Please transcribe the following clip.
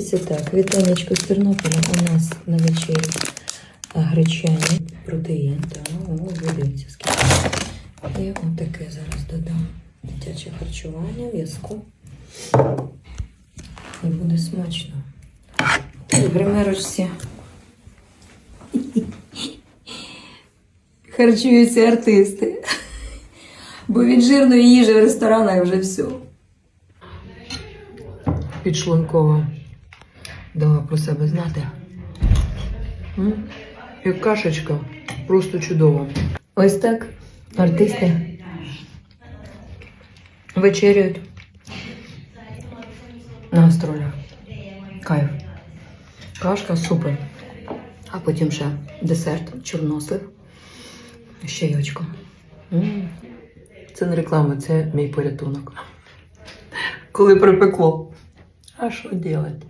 Це так, вітанечко з Тернополя у нас на вечері гречані, протеїн, так, о, дивіться скільки. І отаке зараз додам. Дитяче харчування, в'язку. І буде смачно. Гримерочці харчуються артисти. Бо від жирної їжі в ресторанах вже все. Підшлункова дала про себе знати. М? Як кашечка, просто чудово. Ось так артисти вечеряють на гастролях. Кайф. Кашка супер. А потім ще десерт, чорнослив, ще яєчко. М. Це не реклама, це мій порятунок. Коли припекло. А що робити?